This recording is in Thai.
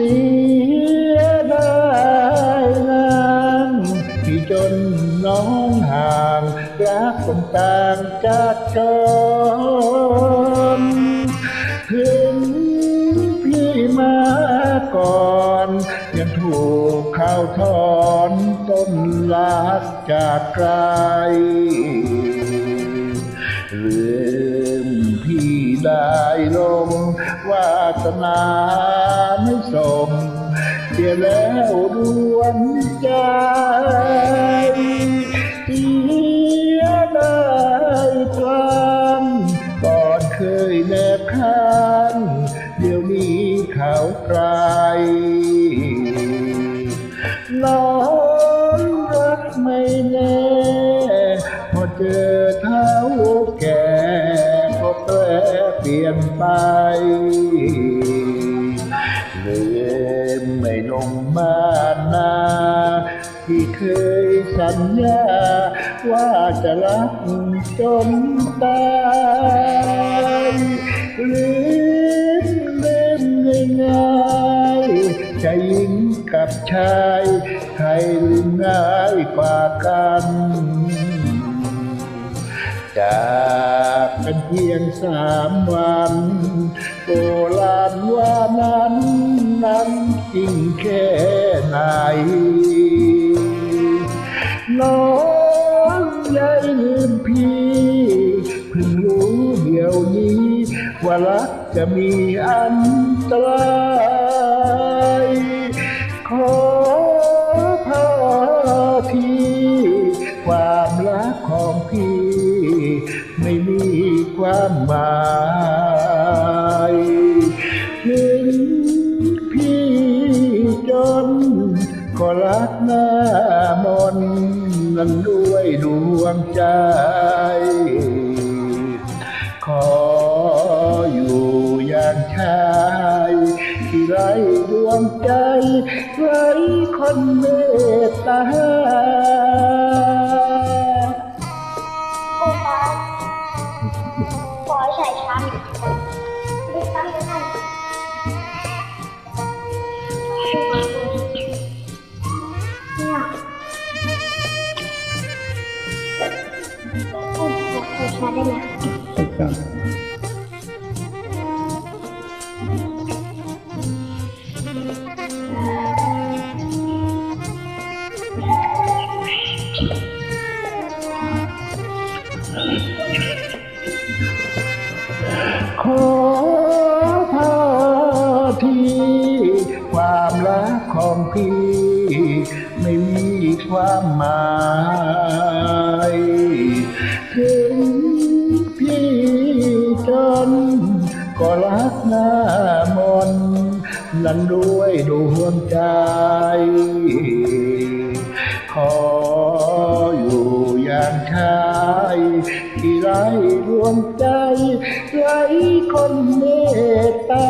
สียดายนานที่จนน้องห่างรักคนต่างจากกอนถึงพี่มาก่อนยังถูกข้าวทอนต้นลาสจากไกลเรื่องพี่ได้ลงวาสนา เสียแล้วดวงใจเสียได้ครั้งก่อนเคยแนบข้างเดี๋ยวนี้เขาไกลน้องรักไม่แน่พอเจอเท้าแก่ก็แปรเปลี่ยนไป ไม่ลงมานา ที่เคยสัญญา ว่าจะรักจนตายลืมเล่นง่ายๆจะหญิงกับชาย ใครลืมง่ายกว่ากันจากเป็นเพียงสามวันโบราณว่านั้นนั้น จริงแค่ไหน น้องยายลืมพี่เพิ่งรู้เดี๋ยวนี้ ว่ารักจะมีอันตรายขอ หน้ามนต์นั้นด้วยดวงใจ ขออยู่อย่างชายที่ไรดวงใจไรคนเมตตา ยใส่ช้ำได้ไหมขอพาทีความรักของพี่ ไม่มีความหมาย นั้นด้วยดวงใจ ขออยู่อย่างชายที่ไร้ดวงใจไร้คนเมตตา